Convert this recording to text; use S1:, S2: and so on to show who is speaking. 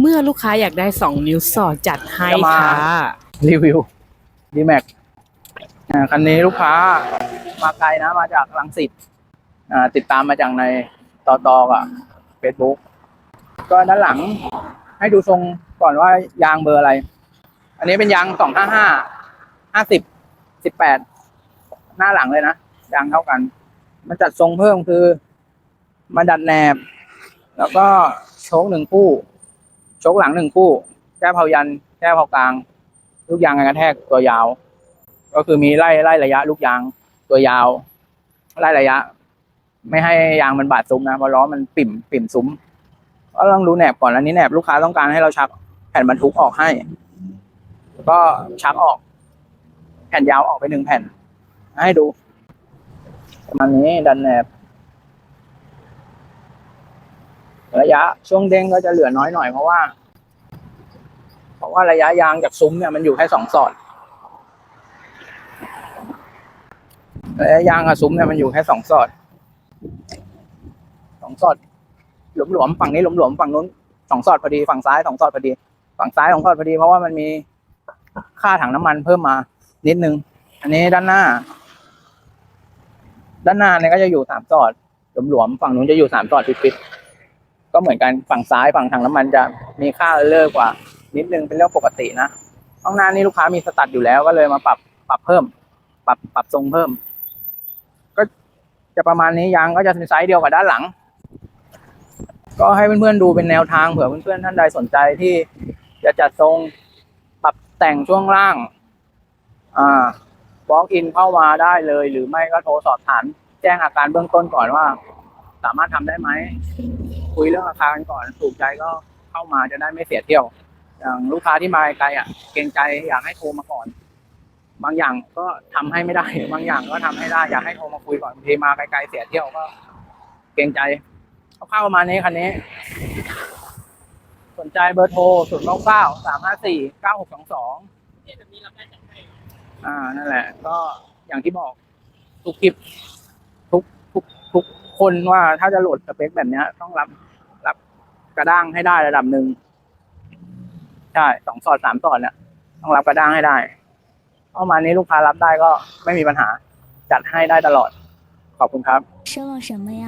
S1: เมื่อลูกค้าอยากได้ 2 นิ้วสอดจัดให้
S2: จะมา
S1: ค่ะ
S2: รีวิวดีแม็กอ่าคันนี้ลูกค้ามาไกลนะ มาจากลังสิตอ่าติดตามมาจากในต่อตอกับเฟซบุ๊กก็ด้านหลังให้ดูทรงก่อนว่ายางเบอร์อะไร อันนี้เป็นยางสองห้าห้าห้าสิบสิบแปดหน้าหลังเลยนะ ยางเท่ากัน มันจัดทรงเพิ่มคือ มาดัดแหนบ แล้วก็โชคหนึ่งคู่โชคหลังหนึ่งคู่ แก้เผายัน แก้เผากลาง ลูกยางกันกระแทกตัวยาว ก็คือมีไล่ไล่ระยะ ลูกยางตัวยาว ไล่ระยะ ไม่ให้ยางมันบาดซุ้มนะเพราะล้อมันปิ่มปิ่มซุ้มก็ต้องดูแหนบก่อนอันนี้แหนบลูกค้าต้องการให้เราชักแผ่นบรรทุกออกให้ก็ชักออก แผ่นยาวออกไปหนึ่งแผ่น ให้ดูประมาณนี้ดันแหนบ ระยะช่วงเด้งก็จะเหลือน้อยหน่อยเพราะว่า เพราะว่าระยะยางจากซุ้มเนี่ยมันอยู่แค่สองสอดระยะยางกับซุ้มเนี่ยมันอยู่แค่สองสอดสองสอดหลวมๆฝั่งนี้หลวมๆฝั่งนู้นสองสอดพอดีฝั่งซ้ายสองสอดพอดี ฝั่งซ้ายสองสอดพอดีเพราะว่ามันมีค่าถังน้ำมันเพิ่มมานิดนึง อันนี้ด้านหน้า ด้านหน้าเนี่ยก็จะอยู่สามสอดหลวมๆฝั่งนู้นจะอยู่สามสอดปิดๆ ก็เหมือนกันฝั่งซ้ายฝั่งถังน้ำมันจะมีค่าเลิกกว่า นิดนึงเป็นเรื่องปกตินะห้องน้านี่ลูกค้ามีสตัดอยู่แล้วก็เลยมาปรับปรับเพิ่ม ปรับปรับทรงเพิ่ม ก็จะประมาณนี้ยางก็จะเป็นไซส์เดียวกับด้านหลัง ก็ให้เพื่อนๆดูเป็นแนวทางเผื่อเพื่อนๆท่านใดสนใจที่จะจัดทรงปรับแต่งช่วงล่าง อ่า walk in เข้ามาได้เลย หรือไม่ก็โทรสอบถามแจ้งอาการเบื้องต้นก่อนว่า สามารถทำได้ไหม คุยเรื่องราคากันก่อนถูกใจก็เข้ามาจะได้ไม่เสียเที่ยว อย่างลูกค้าที่มาไกลอะ เกรงใจอยากให้โทรมาก่อน บางอย่างก็ทำให้ไม่ได้ บางอย่างก็ทำให้ได้อยากให้โทรมาคุยก่อนบางทีมาไกลๆเสียเที่ยวก็ เกรงใจเอาเข้ามาณนี้คันนี้ สนใจเบอร์โทรศูนย์เก้าเก้าสามห้าสี่เก้าหกสองสองอ่านั่นแหละ ก็อย่างที่บอกทุกคลิปทุกทุกทุก คนว่าถ้าจะโหลดสเปคแบบเนี้ย ต้องรับรับกระด้างให้ได้ระดับหนึ่งใช่สองสอดสามสอดเนี่ย ต้องรับกระด้างให้ได้ประมาณนี้ลูกค้ารับได้ก็ไม่มีปัญหา จัดให้ได้ตลอด ขอบคุณครับ
S3: 生了什么呀？